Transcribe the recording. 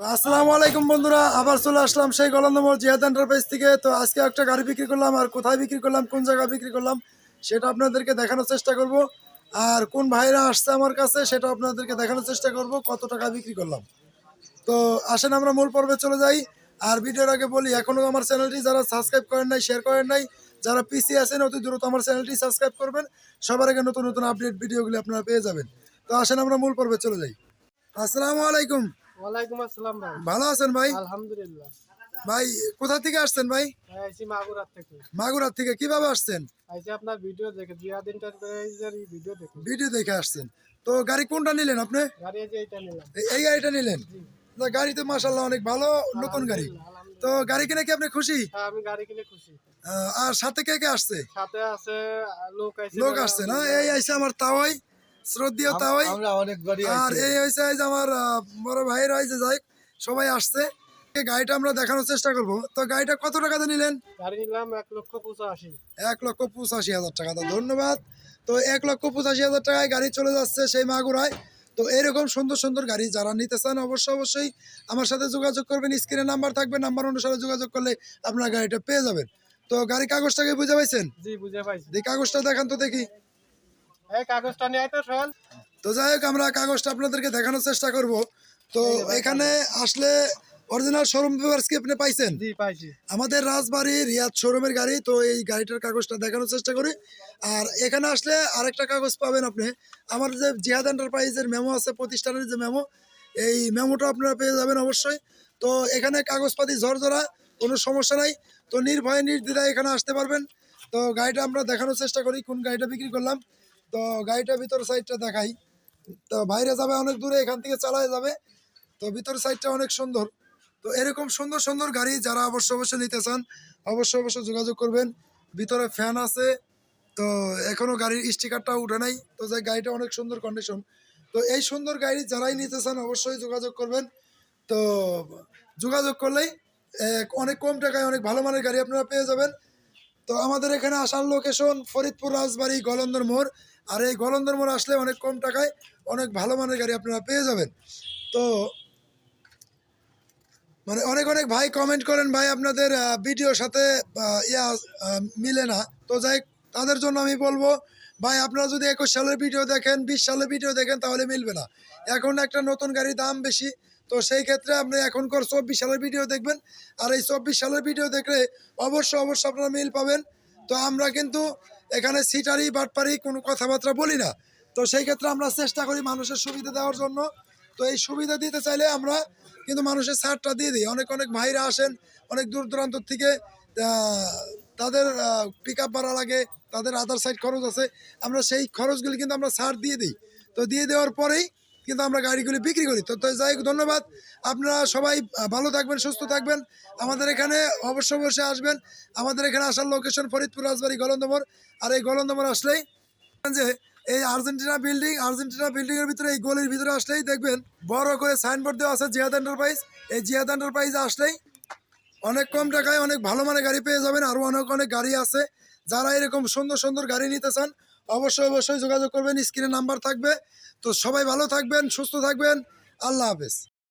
আসসালামু আলাইকুম বন্ধুরা, আবার চলে আসলাম সেই গলন্দমোর জিহাদ এন্টারপ্রাইজ থেকে। তো আজকে একটা গাড়ি বিক্রি করলাম, আর কোথায় বিক্রি করলাম, কোন জায়গায় বিক্রি করলাম, সেটা আপনাদেরকে দেখানোর চেষ্টা করব। আর কোন ভাইরা আসছে আমার কাছে, সেটা আপনাদেরকে দেখানোর চেষ্টা করব, কত টাকা বিক্রি করলাম। তো আসেন আমরা মূল পর্বে চলে যাই। আর ভিডিওর আগে বলি এখনও আমার চ্যানেলটি যারা সাবস্ক্রাইব করেন নাই শেয়ার করেন নাই, যারা পিসি আছেন অতি দ্রুত আমার চ্যানেলটি সাবস্ক্রাইব করবেন। সবার আগে নতুন নতুন আপডেট ভিডিওগুলি আপনারা পেয়ে যাবেন। তো আসেন আমরা মূল পর্বে চলে যাই। আসসালামু আলাইকুম। ওয়ালাইকুম আসসালাম ভাই। ভালো আছেন ভাই? আলহামদুলিল্লাহ। ভাই কোথা থেকে আসছেন ভাই? আইছি মাগুরাত থেকে। মাগুরার থেকে কীভাবে আসছেন? আইছি আপনার ভিডিও দেখে এন্টারপ্রাইজের ভিডিও দেখে। ভিডিও দেখে আসছেন। তো গাড়ি কোনটা নিলেন আপনি? গাড়ি এই যে এটা নিলাম। এই- গাড়িটা নিলেন? গাড়ি তো মাসাল্লাহ অনেক ভালো নতুন গাড়ি। তো গাড়ি কিনে কি আপনি খুশি? হ্যাঁ, আমি গাড়ি কিনে খুশি। আর সাথে কে কে আসছে? সাথে আছে লোক আইছে লোক আসছে না? এই আইসে আমার তাওয়াই। শ্রদ্ধীয় আর এই হয়েছে আমার বড় ভাইয়ের হয়েছে যাই সবাই আসছে। গাড়িটা আমরা দেখানোর চেষ্টা করব। তো গাড়িটা কত টাকাতে নিলেন? গাড়ি নিলাম এক লক্ষ পঁচাশি। এক লক্ষ পঁচাশি হাজার টাকা তো ধন্যবাদ। তো এক লক্ষ পঁচাশি হাজার টাকায় গাড়ি চলে যাচ্ছে সেই মাগুরায়। তো এরকম সুন্দর সুন্দর গাড়ি যারা নিতে চান অবশ্যই অবশ্যই আমার সাথে যোগাযোগ করবেন। স্ক্রিনে নাম্বার থাকবে নাম্বার অনুসারে যোগাযোগ করলে আপনার গাড়িটা পেয়ে যাবেন। তো গাড়ি কাগজটাকে বুঝে পাইছেন? জি বুঝে পাইছি। কাগজটা দেখান তো দেখি। এই কাগজটা নিয়ে তো শোন তো যাই হোক আমরা কাগজটা আপনাদেরকে দেখানোর চেষ্টা করব। তো এখানে আসলে অরিজিনাল শোরুম পেপারস কি আপনি পাইছেন? জি পাইছি। আমাদের রাজবাড়ি রিয়াদ শোরুমের গাড়ি তো এই গাড়িটার কাগজটা দেখানোর চেষ্টা করি। আর এখানে আসলে আরেকটা কাগজ পাবেন আপনি। আমার যে জিহাদ এন্টারপ্রাইজের মেমো আছে প্রতিষ্ঠানের যে মেমো এই মেমোটা আপনারা পেয়ে যাবেন অবশ্যই। তো এখানে কাগজপাতি ঝরঝরা কোনো সমস্যা নাই। তো নির্ভয়ে নির্দ্বিধায় এখানে আসতে পারবেন। তো গাড়িটা আমরা দেখানোর চেষ্টা করি কোন গাড়িটা বিক্রি করলাম। তো গাড়িটা ভিতর সাইডটা দেখাই। তো বাইরে যাবে অনেক দূরে, এখান থেকে চালায় যাবে। তো ভিতর সাইডটা অনেক সুন্দর। তো এরকম সুন্দর সুন্দর গাড়ি যারা অবশ্য অবশ্যই নিতে চান, অবশ্যই অবশ্যই যোগাযোগ করবেন। ভিতরে ফ্যান আছে। তো এখনও গাড়ির স্টিকারটা উঠে নাই। তো যে গাড়িটা অনেক সুন্দর কন্ডিশন তো এই সুন্দর গাড়ি যারাই নিতে চান, অবশ্যই যোগাযোগ করবেন। তো যোগাযোগ করলেই অনেক কম টাকায় অনেক ভালো মানের গাড়ি আপনারা পেয়ে যাবেন। তো আমাদের এখানে আসার লোকেশন ফরিদপুর রাজবাড়ি গলন্দর মোড়। আর এই গলন্দর মোড় আসলে অনেক কম টাকায় অনেক ভালো মানের গাড়ি আপনারা পেয়ে যাবেন। তো মানে অনেক অনেক ভাই কমেন্ট করেন, ভাই, আপনাদের ভিডিওর সাথে ইয়া মিলে না। তো যাই তাদের জন্য আমি বলব, ভাই, আপনারা যদি একুশ সালের ভিডিও দেখেন, বিশ সালের ভিডিও দেখেন, তাহলে মিলবে না। এখন একটা নতুন গাড়ির দাম বেশি তো সেই ক্ষেত্রে আপনি এখনকার চব্বিশ সালের ভিডিও দেখবেন। আর এই চব্বিশ সালের ভিডিও দেখলে অবশ্যই অবশ্যই আপনারা মিল পাবেন। তো আমরা কিন্তু এখানে সিটারি, বাটপারি কোনো কথাবার্তা বলি না। তো সেই ক্ষেত্রে আমরা চেষ্টা করি মানুষের সুবিধা দেওয়ার জন্য। তো এই সুবিধা দিতে চাইলে আমরা কিন্তু মানুষের ছাড়টা দিয়ে দিই। অনেক অনেক ভাইরা আসেন, অনেক দূর দূরান্ত থেকে তাদের পিক আপ ভাড়া লাগে, তাদের আদার সাইড খরচ আছে। আমরা সেই খরচগুলি কিন্তু আমরা ছাড় দিয়ে দিই। তো দিয়ে দেওয়ার পরেই কিন্তু আমরা গাড়িগুলি বিক্রি করি। তো যাই ধন্যবাদ। আপনারা সবাই ভালো থাকবেন, সুস্থ থাকবেন। আমাদের এখানে অবশ্যই অবশ্যই আসবেন। আমাদের এখানে আসার লোকেশন ফরিদপুর রাজবাড়ি গলন্দমর আর এই গলন্দমর আসলেই যে এই আর্জেন্টিনা বিল্ডিং আর্জেন্টিনা বিল্ডিং এর ভিতরে, এই গলির ভিতরে আসলেই দেখবেন বড় করে সাইনবোর্ড দেওয়া আছে জিয়াদ এন্টারপ্রাইজ এই জিয়াদ এন্টারপ্রাইজ আসলেই অনেক কম টাকায় অনেক ভালো মানের গাড়ি পেয়ে যাবেন। আরও অনেক অনেক গাড়ি আছে। যারা এরকম সুন্দর সুন্দর গাড়ি নিতে চান, অবশ্যই অবশ্যই যোগাযোগ করবেন। স্ক্রিনে নাম্বার থাকবে। তো সবাই ভালো থাকবেন, সুস্থ থাকবেন। আল্লাহ হাফেজ।